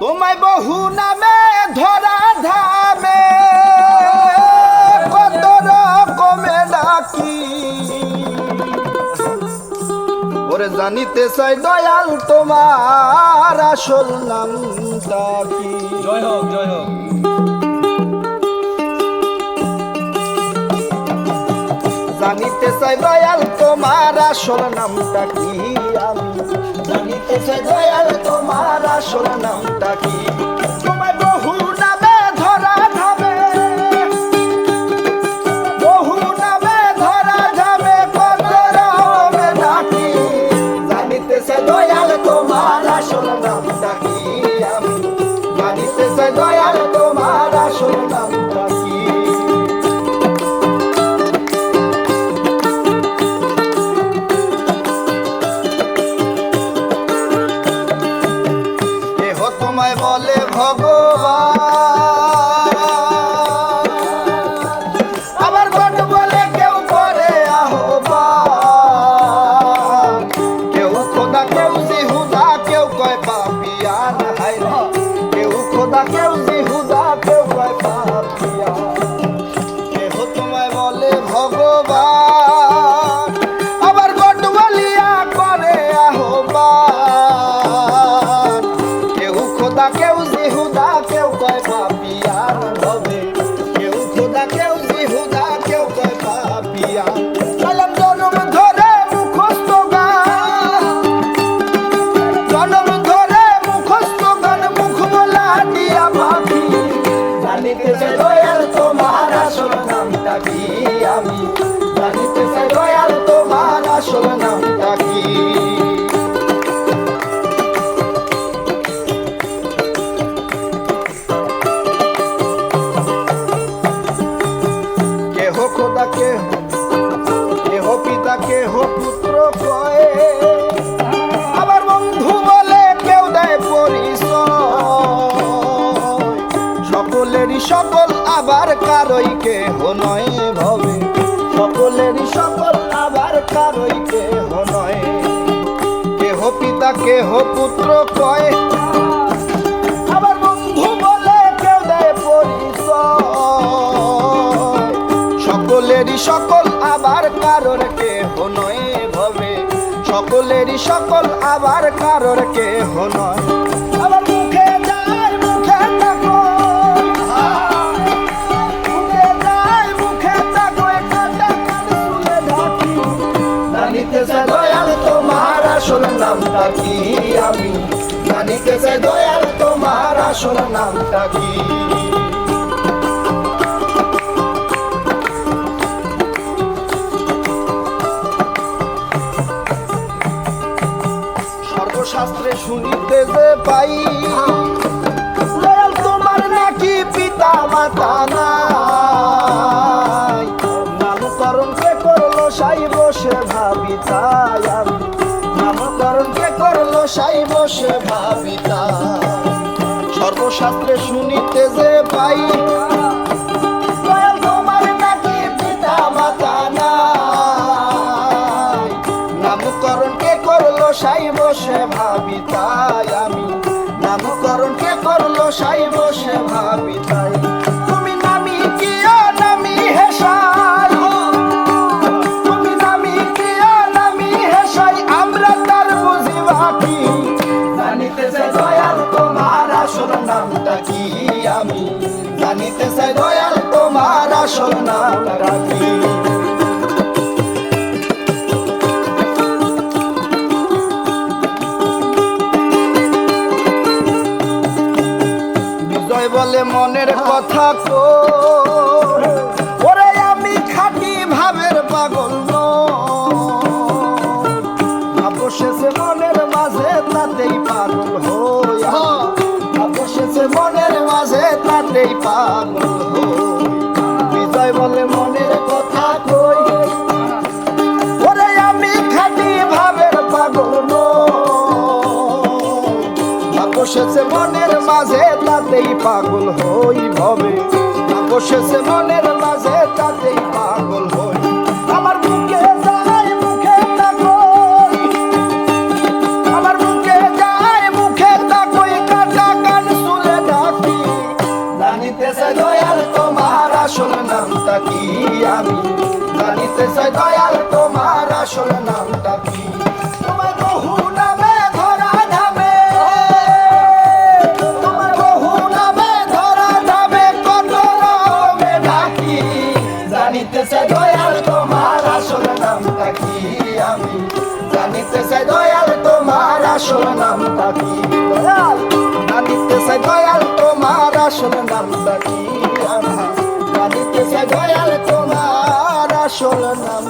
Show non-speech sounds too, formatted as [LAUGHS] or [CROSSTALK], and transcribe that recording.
তোমায় বহু নামে ধরা ধামে কত রকমে ডাকি। ওরে জানিতে চাই দয়াল তোমার আসল নামটা কি? জয় হোক জয় হোক। জানিতে চাই দয়াল তোমার আসল নামটা কি আমি? জানিতে চাই দয়াল তোমার আসল নামটা কি? ধামে। দয়াল তোমার 他在 [LAUGHS] জানিতে দয়াল তোমার আসল নামটা কি আমি? জানিতে চাই দয়াল তোমার আসল নামটা সকল আবার কারই কেহ নয় ভবে। সকলেরই সকল আবার কারই কেহ নয়। কেহ পিতা, কেহ পুত্র কয়? আবার বন্ধু বলে কেউ দেয় পরিচয়। সকলেরই সকল আবার কারোর কেহ নয় ভবে। সকলেরই সকল আবার কারোর কেহ নয়। আবার কি আমি। জানিতে চাই দয়াল, তোমার আসল নামটা কি? সর্বশাস্ত্রে শুনিতে যে পাই, দয়াল তোমার নাকি পিতা মাতা নাই। নামকরণ কে করল সাই বসে ভাবি তাই আমি। নামকরণ করল সাই বসে ভাবিতা। সর্বশাস্ত্রে শুনিতে যে পাই নামটা বিজয় বলে মনের কথা কো ওরে আমি খাটি ভাবের পাগল অবশেষে মনের মাঝে তাতেই পাগল হই। অবশেষে মনের মাঝে তাতেই পাগল বসেছে মনের মাঝে, তাতেই পাগল হই ভবে। না বসেছে মনের মাঝে, তাতেই পাগল হই। আমার বুকে যায়, মুখে আমার বুকে যায়, মুখে তাকই কাটা কান শুনে ডাকি জানিতে দয়াল, তোমার আসল নামটা কি আমি? জানিতে দয়াল, তোমার আসল নামটা কি? জানিতে চাই দয়াল, তোমার আসল নামটা কি? আমি জানিতে চাই দয়াল, তোমার আসল নামটা কি? দয়াল জানিতে চাই দয়াল, তোমার আসল নামটা কি? আমি জানিতে চাই দয়াল, তোমার আসল নাম